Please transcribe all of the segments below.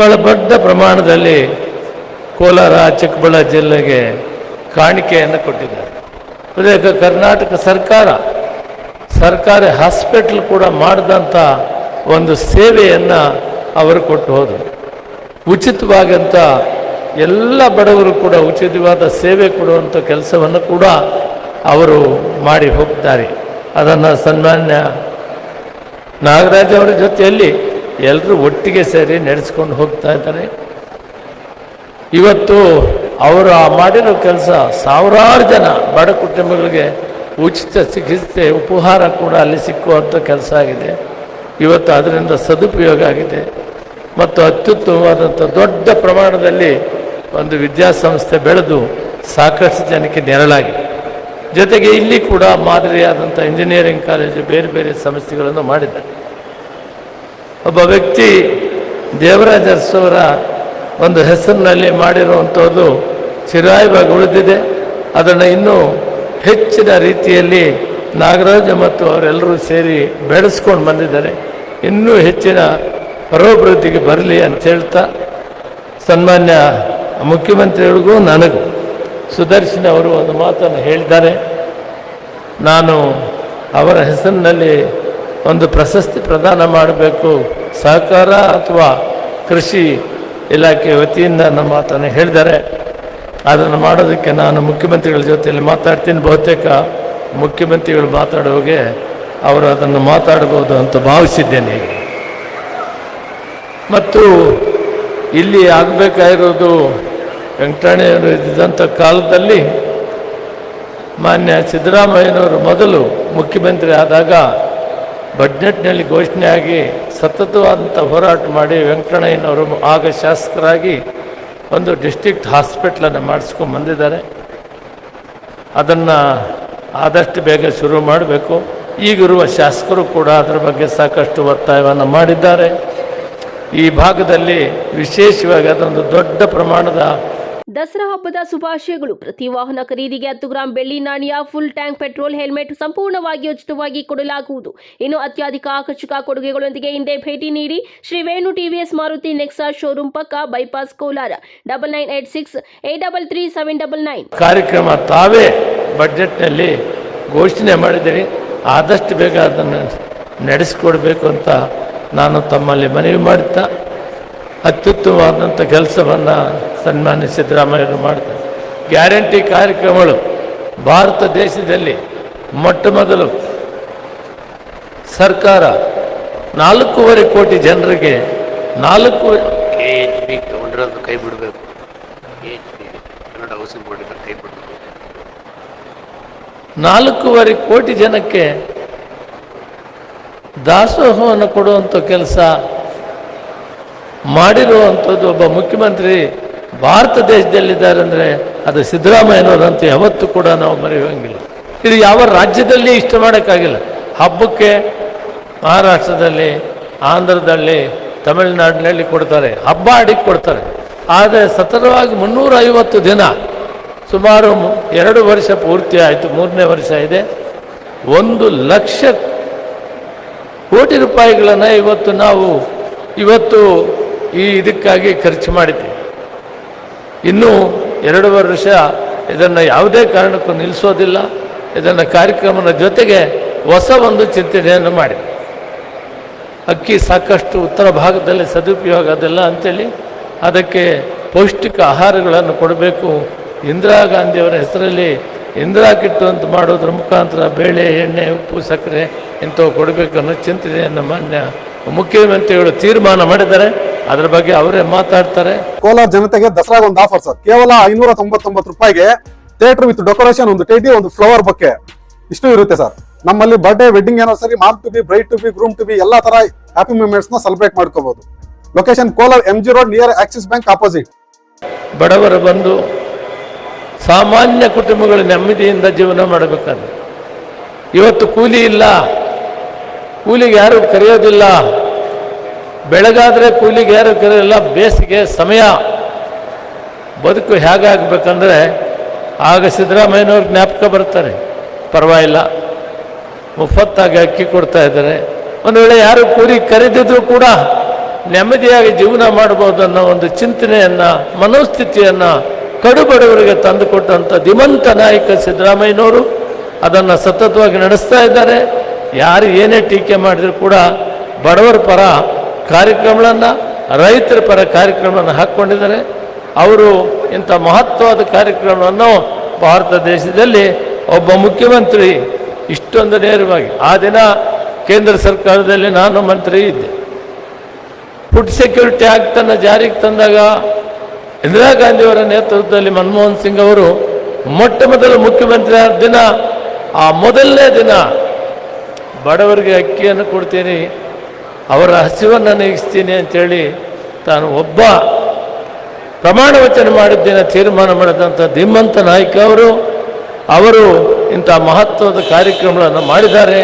ಬಹಳ ದೊಡ್ಡ ಪ್ರಮಾಣದಲ್ಲಿ ಕೋಲಾರ ಚಿಕ್ಕಬಳ್ಳಾ ಜಿಲ್ಲೆಗೆ ಕಾಣಿಕೆಯನ್ನು ಕೊಟ್ಟಿದ್ದಾರೆ. ಅದೇ ಕರ್ನಾಟಕ ಸರ್ಕಾರ, ಸರ್ಕಾರಿ ಹಾಸ್ಪಿಟಲ್ ಕೂಡ ಮಾಡಿದಂಥ ಒಂದು ಸೇವೆಯನ್ನು ಅವರು ಕೊಟ್ಟು ಹೋದರು. ಉಚಿತವಾಗಂಥ ಎಲ್ಲ ಬಡವರು ಕೂಡ ಉಚಿತವಾದ ಸೇವೆ ಕೊಡುವಂಥ ಕೆಲಸವನ್ನು ಕೂಡ ಅವರು ಮಾಡಿ ಹೋಗ್ತಾರೆ ಅದನ್ನು ಸನ್ಮಾನ್ಯ ನಾಗರಾಜ್ ಅವರ ಜೊತೆಯಲ್ಲಿ ಎಲ್ಲರೂ ಒಟ್ಟಿಗೆ ಸೇರಿ ನಡೆಸ್ಕೊಂಡು ಹೋಗ್ತಾ ಇದ್ದಾರೆ. ಇವತ್ತು ಅವರು ಆ ಮಾಡಿರೋ ಕೆಲಸ ಸಾವಿರಾರು ಜನ ಬಡ ಕುಟುಂಬಗಳಿಗೆ ಉಚಿತ ಚಿಕಿತ್ಸೆ, ಉಪಹಾರ ಕೂಡ ಅಲ್ಲಿ ಸಿಕ್ಕುವಂಥ ಕೆಲಸ ಆಗಿದೆ. ಇವತ್ತು ಅದರಿಂದ ಸದುಪಯೋಗ ಆಗಿದೆ. ಮತ್ತು ಅತ್ಯುತ್ತಮವಾದಂಥ ದೊಡ್ಡ ಪ್ರಮಾಣದಲ್ಲಿ ಒಂದು ವಿದ್ಯಾಸಂಸ್ಥೆ ಬೆಳೆದು ಸಾಕಷ್ಟು ಜನಕ್ಕೆ ನೆರಳಾಗಿ. ಜೊತೆಗೆ ಇಲ್ಲಿ ಕೂಡ ಮಾದರಿಯಾದಂಥ ಇಂಜಿನಿಯರಿಂಗ್ ಕಾಲೇಜು ಬೇರೆ ಬೇರೆ ಸಂಸ್ಥೆಗಳನ್ನು ಮಾಡಿದ್ದಾರೆ. ಒಬ್ಬ ವ್ಯಕ್ತಿ ದೇವರಾಜ ಅರಸವರ ಒಂದು ಹೆಸರಿನಲ್ಲಿ ಮಾಡಿರುವಂಥದ್ದು ಚಿರಾಯವಾಗಿ ಉಳಿದಿದೆ. ಅದನ್ನು ಇನ್ನೂ ಹೆಚ್ಚಿನ ರೀತಿಯಲ್ಲಿ ನಾಗರಾಜ ಮತ್ತು ಅವರೆಲ್ಲರೂ ಸೇರಿ ಬೆಳೆಸ್ಕೊಂಡು ಬಂದಿದ್ದಾರೆ. ಇನ್ನೂ ಹೆಚ್ಚಿನ ಪರೋಭಿವೃದ್ಧಿಗೆ ಬರಲಿ ಅಂತ ಹೇಳ್ತಾ ಸನ್ಮಾನ್ಯ ಮುಖ್ಯಮಂತ್ರಿಗಳಿಗೂ ನನಗೂ ಸುದರ್ಶನ್ ಅವರು ಒಂದು ಮಾತನ್ನು ಹೇಳಿದ್ದಾರೆ. ನಾನು ಅವರ ಹೆಸರಿನಲ್ಲಿ ಒಂದು ಪ್ರಶಸ್ತಿ ಪ್ರದಾನ ಮಾಡಬೇಕು. ಸಹಕಾರ ಅಥವಾ ಕೃಷಿ ಇಲಾಖೆ ವತಿಯಿಂದ ನಮ್ಮ ಮಾತನ್ನು ಹೇಳಿದ್ದಾರೆ. ಅದನ್ನು ಮಾಡೋದಕ್ಕೆ ನಾನು ಮುಖ್ಯಮಂತ್ರಿಗಳ ಜೊತೆಯಲ್ಲಿ ಮಾತಾಡ್ತೀನಿ. ಬಹುತೇಕ ಮುಖ್ಯಮಂತ್ರಿಗಳು ಮಾತಾಡುವಾಗೆ ಅವರು ಅದನ್ನು ಮಾತಾಡ್ಬೋದು ಅಂತ ಭಾವಿಸಿದ್ದೇನೆ. ಮತ್ತು ಇಲ್ಲಿ ಆಗಬೇಕಾಗಿರೋದು ವೆಂಕಟಣ್ಣಯ್ಯವರು ಇದ್ದಂಥ ಕಾಲದಲ್ಲಿ ಮಾನ್ಯ ಸಿದ್ದರಾಮಯ್ಯನವರು ಮೊದಲು ಮುಖ್ಯಮಂತ್ರಿ ಆದಾಗ ಬಡ್ಜೆಟ್ನಲ್ಲಿ ಘೋಷಣೆ ಆಗಿ ಸತತವಾದಂಥ ಹೋರಾಟ ಮಾಡಿ ವೆಂಕಟಣ್ಣಯ್ಯನವರು ಆಗ ಶಾಸಕರಾಗಿ ಒಂದು ಡಿಸ್ಟ್ರಿಕ್ಟ್ ಹಾಸ್ಪಿಟ್ಲನ್ನು ಮಾಡಿಸ್ಕೊಂಡು ಬಂದಿದ್ದಾರೆ. ಅದನ್ನು ಆದಷ್ಟು ಬೇಗ ಶುರು ಮಾಡಬೇಕು. ಈಗಿರುವ ಶಾಸಕರು ಕೂಡ ಅದರ ಬಗ್ಗೆ ಸಾಕಷ್ಟು ಒತ್ತಾಯವನ್ನು ಮಾಡಿದ್ದಾರೆ. ಈ ಭಾಗದಲ್ಲಿ ವಿಶೇಷವಾಗಿ ಅದೊಂದು ದೊಡ್ಡ ಪ್ರಮಾಣದ ದಸರಾ ಹಬ್ಬದ ಶುಭಾಶಯಗಳು. ಪ್ರತಿ ವಾಹನ ಖರೀದಿಗೆ ಹತ್ತು ಗ್ರಾಂ ಬೆಳ್ಳಿ ನಾಣ್ಯ ಫುಲ್ ಟ್ಯಾಂಕ್ ಪೆಟ್ರೋಲ್ ಹೆಲ್ಮೆಟ್ ಸಂಪೂರ್ಣವಾಗಿ ಉಚಿತವಾಗಿ ಕೊಡಲಾಗುವುದು. ಇನ್ನು ಅತ್ಯಧಿಕ ಆಕರ್ಷಕ ಕೊಡುಗೆಗಳೊಂದಿಗೆ ಹಿಂದೆ ಭೇಟಿ ನೀಡಿ ಶ್ರೀ ವೇಣು ಟಿವಿಎಸ್ ಮಾರುತಿ ನೆಕ್ಸಾ ಶೋರೂಮ್ ಪಕ್ಕ bypass Kolar. Double nine eight six eight double three seven double nine ಕಾರ್ಯಕ್ರಮ ತಾವೇ ಬಜೆಟ್ನಲ್ಲಿ ಘೋಷಣೆ ಮಾಡಿದ್ದೀರಿ. ಆದಷ್ಟು ಬೇಗ ಅದನ್ನು ನಡೆಸಿಕೊಡ್ಬೇಕು ಅಂತ ನಾನು ತಮ್ಮಲ್ಲಿ ಮನವಿ ಮಾಡುತ್ತಾ ಅತ್ಯುತ್ತಮವಾದಂಥ ಕೆಲಸವನ್ನು ಸನ್ಮಾನ್ಯ ಸಿದ್ದರಾಮಯ್ಯರು ಮಾಡ್ತಾರೆ. ಗ್ಯಾರಂಟಿ ಕಾರ್ಯಕ್ರಮಗಳು ಭಾರತ ದೇಶದಲ್ಲಿ ಮೊಟ್ಟ ಮೊದಲು ಸರ್ಕಾರ ನಾಲ್ಕೂವರೆ ಕೋಟಿ ಜನರಿಗೆ ನಾಲ್ಕು ಕೆ ಎಚ್ ಬಿ ತಗೊಂಡಿರೋದು ಕೈ ಬಿಡಬೇಕು. K H B Kannada housing board ಕೈ ಬಿಡಬೇಕು. ನಾಲ್ಕೂವರೆ ಕೋಟಿ ಜನಕ್ಕೆ ದಾಸೋಹವನ್ನು ಕೊಡುವಂಥ ಕೆಲಸ ಮಾಡಿರುವಂಥದ್ದು ಒಬ್ಬ ಮುಖ್ಯಮಂತ್ರಿ ಭಾರತ ದೇಶದಲ್ಲಿದ್ದಾರೆ ಅಂದರೆ ಅದು ಸಿದ್ದರಾಮಯ್ಯನವರಂತೂ ಯಾವತ್ತೂ ಕೂಡ ನಾವು ಮರೆಯುವಂಗಿಲ್ಲ. ಇದು ಯಾವ ರಾಜ್ಯದಲ್ಲಿ ಇಷ್ಟ ಮಾಡೋಕ್ಕಾಗಿಲ್ಲ. ಹಬ್ಬಕ್ಕೆ ಮಹಾರಾಷ್ಟ್ರದಲ್ಲಿ, ಆಂಧ್ರದಲ್ಲಿ, ತಮಿಳುನಾಡಿನಲ್ಲಿ ಕೊಡ್ತಾರೆ, ಹಬ್ಬ ಆಡಿಗೆ ಕೊಡ್ತಾರೆ. ಆದರೆ ಸತತವಾಗಿ ಮುನ್ನೂರ ಐವತ್ತು ದಿನ, ಸುಮಾರು ಎರಡು ವರ್ಷ ಪೂರ್ತಿ ಆಯಿತು, ಮೂರನೇ ವರ್ಷ ಇದೆ. ಒಂದು ಲಕ್ಷ ಕೋಟಿ ರೂಪಾಯಿಗಳನ್ನು ಇವತ್ತು ನಾವು, ಇವತ್ತು ಈ ಇದಕ್ಕಾಗಿ ಖರ್ಚು ಮಾಡಿದೆ ಇನ್ನೂ ಎರಡೂವರೆ ವರ್ಷ ಇದನ್ನು ಯಾವುದೇ ಕಾರಣಕ್ಕೂ ನಿಲ್ಲಿಸೋದಿಲ್ಲ ಇದನ್ನು ಕಾರ್ಯಕ್ರಮದ ಜೊತೆಗೆ ಹೊಸ ಒಂದು ಚಿಂತನೆಯನ್ನು ಮಾಡಿದೆ. ಅಕ್ಕಿ ಸಾಕಷ್ಟು ಉತ್ತರ ಭಾಗದಲ್ಲಿ ಸದುಪಯೋಗ ಅದೆಲ್ಲ ಅಂಥೇಳಿ ಅದಕ್ಕೆ ಪೌಷ್ಟಿಕ ಆಹಾರಗಳನ್ನು ಕೊಡಬೇಕು. ಇಂದಿರಾ ಗಾಂಧಿಯವರ ಹೆಸರಲ್ಲಿ ಇಂದಿರಾ ಕಿಟ್ಟು ಅಂತ ಮಾಡೋದ್ರ ಮುಖಾಂತರ ಬೇಳೆ, ಎಣ್ಣೆ, ಉಪ್ಪು, ಸಕ್ಕರೆ ಇಂಥವು ಕೊಡಬೇಕು ಅನ್ನೋ ಚಿಂತನೆಯನ್ನು ಮಾನ್ಯ ಮುಖ್ಯಮಂತ್ರಿಗಳು ತೀರ್ಮಾನ ಮಾಡಿದ್ದಾರೆ. ಅದರ ಬಗ್ಗೆ ಅವರೇ ಮಾತಾಡ್ತಾರೆ. ಕೋಲಾರ ಜನತೆಗೆ ದಸರಾಗ ಒಂದು ಆಫರ್ ಸರ್ ಕೇವಲ ಐನೂರ ತೊಂಬತ್ತೊಂಬತ್ತು ರೂಪಾಯಿಗೆ ಥಿಯೇಟರ್ ವಿತ್ ಡೆಕೋರೇಷನ್ ಒಂದು ಟೇಟಿ ಒಂದು ಫ್ಲವರ್ ಬೊಕ್ಕೆ ಇಷ್ಟು ಇರುತ್ತೆ ಸರ್. ನಮ್ಮಲ್ಲಿ ಬರ್ಡೇ ವೆಡ್ಡಿಂಗ್ ಸರಿ mom to be bride to be groom to be ಎಲ್ಲ ತರ ಹ್ಯಾಪಿ ಮೂಮೆಂಟ್ಸ್ನ ಸೆಲೆಬ್ರೇಟ್ ಮಾಡ್ಕೋಬಹುದು location Kolar M G road near Axis Bank opposite ಬಡವರು ಬಂದು ಸಾಮಾನ್ಯ ಕುಟುಂಬಗಳು ನೆಮ್ಮದಿಯಿಂದ ಜೀವನ ಮಾಡಬೇಕಾದ್ರೆ. ಇವತ್ತು ಕೂಲಿ ಇಲ್ಲ. ಕೂಲಿಗೆ ಯಾರು ಕರೆಯೋದಿಲ್ಲ. ಬೆಳಗಾದರೆ ಕೂಲಿಗೆ ಯಾರು ಕರೆಯಲ್ಲ ಬೇಸಿಗೆ ಸಮಯ. ಬದುಕು ಹೇಗಾಗಬೇಕಂದ್ರೆ, ಆಗ ಸಿದ್ದರಾಮಯ್ಯನವ್ರು ಜ್ಞಾಪಕ ಬರ್ತಾರೆ, ಪರವಾಗಿಲ್ಲ. ಮುಫತ್ತಾಗಿ ಅಕ್ಕಿ ಕೊಡ್ತಾ ಇದ್ದಾರೆ. ಒಂದು ವೇಳೆ ಯಾರು ಕೂಲಿ ಕರೆದಿದ್ರು ಕೂಡ ನೆಮ್ಮದಿಯಾಗಿ ಜೀವನ ಮಾಡಬಹುದು ಅನ್ನೋ ಒಂದು ಚಿಂತನೆಯನ್ನ, ಮನೋಸ್ಥಿತಿಯನ್ನ ಕಡುಬಡವರಿಗೆ ತಂದುಕೊಟ್ಟಂಥ ಧಿಮಂತ ನಾಯಕ ಸಿದ್ದರಾಮಯ್ಯನವರು ಅದನ್ನು ಸತತವಾಗಿ ನಡೆಸ್ತಾ ಇದ್ದಾರೆ. ಯಾರು ಏನೇ ಟೀಕೆ ಮಾಡಿದರೂ ಕೂಡ ಬಡವರ ಪರ ಕಾರ್ಯಕ್ರಮಗಳನ್ನು, ರೈತರ ಪರ ಕಾರ್ಯಕ್ರಮವನ್ನು ಹಾಕ್ಕೊಂಡಿದ್ದಾರೆ ಅವರು ಇಂಥ ಮಹತ್ವವಾದ ಕಾರ್ಯಕ್ರಮವನ್ನು ಭಾರತ ದೇಶದಲ್ಲಿ ಒಬ್ಬ ಮುಖ್ಯಮಂತ್ರಿ ಇಷ್ಟೊಂದು ನೇರವಾಗಿ, ಆ ದಿನ ಕೇಂದ್ರ ಸರ್ಕಾರದಲ್ಲಿ ನಾನು ಮಂತ್ರಿ ಇದ್ದೆ. ಫುಡ್ ಸೆಕ್ಯೂರಿಟಿ ಆ್ಯಕ್ಟನ್ನು ಜಾರಿಗೆ ತಂದಾಗ ಇಂದಿರಾ ಗಾಂಧಿಯವರ ನೇತೃತ್ವದಲ್ಲಿ ಮನಮೋಹನ್ ಸಿಂಗ್ ಅವರು ಮೊಟ್ಟ ಮೊದಲು ಮುಖ್ಯಮಂತ್ರಿ ಆದ ದಿನ, ಆ ಮೊದಲನೇ ದಿನ ಬಡವರಿಗೆ ಅಕ್ಕಿಯನ್ನು ಕೊಡ್ತೀನಿ ಅವರ ಹಸಿವನ್ನು ನೀಗಿಸ್ತೀನಿ ಅಂತೇಳಿ ತಾನು ಒಬ್ಬ ಪ್ರಮಾಣ ವಚನ ಮಾಡಿದ್ದೇನೆ ತೀರ್ಮಾನ ಮಾಡಿದಂಥ ಧೀಮಂತ ನಾಯ್ಕ ಅವರು ಅವರು ಇಂಥ ಮಹತ್ವದ ಕಾರ್ಯಕ್ರಮಗಳನ್ನು ಮಾಡಿದ್ದಾರೆ.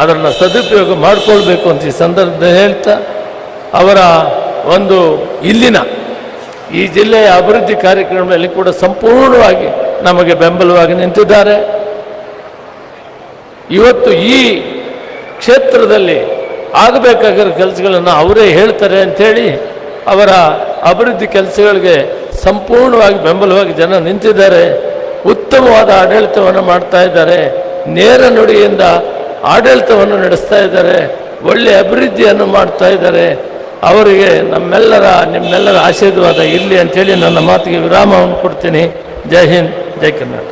ಅದನ್ನು ಸದುಪಯೋಗ ಮಾಡಿಕೊಳ್ಬೇಕು ಅಂತ ಈ ಸಂದರ್ಭದಲ್ಲಿ ಹೇಳ್ತಾ, ಅವರ ಒಂದು ಇಲ್ಲಿನ ಈ ಜಿಲ್ಲೆಯ ಅಭಿವೃದ್ಧಿ ಕಾರ್ಯಕ್ರಮದಲ್ಲಿ ಕೂಡ ಸಂಪೂರ್ಣವಾಗಿ ನಮಗೆ ಬೆಂಬಲವಾಗಿ ನಿಂತಿದ್ದಾರೆ. ಇವತ್ತು ಈ ಕ್ಷೇತ್ರದಲ್ಲಿ ಆಗಬೇಕಾಗಿರೋ ಕೆಲಸಗಳನ್ನು ಅವರೇ ಹೇಳ್ತಾರೆ ಅಂಥೇಳಿ ಅವರ ಅಭಿವೃದ್ಧಿ ಕೆಲಸಗಳಿಗೆ ಸಂಪೂರ್ಣವಾಗಿ ಬೆಂಬಲವಾಗಿ ಜನ ನಿಂತಿದ್ದಾರೆ, ಉತ್ತಮವಾದ ಆಡಳಿತವನ್ನು ಮಾಡ್ತಾ ಇದ್ದಾರೆ, ನೇರ ನುಡಿಯಿಂದ ಆಡಳಿತವನ್ನು ನಡೆಸ್ತಾ ಇದ್ದಾರೆ ಒಳ್ಳೆಯ ಅಭಿವೃದ್ಧಿಯನ್ನು ಮಾಡ್ತಾ ಇದ್ದಾರೆ. ಅವರಿಗೆ ನಮ್ಮೆಲ್ಲರ, ನಿಮ್ಮೆಲ್ಲರ ಆಶೀರ್ವಾದ ಇರಲಿ ಅಂಥೇಳಿ ನನ್ನ ಮಾತಿಗೆ ವಿರಾಮವನ್ನು ಕೊಡ್ತೀನಿ. ಜೈ ಹಿಂದ್, ಜೈ ಕರ್ನಾಟಕ.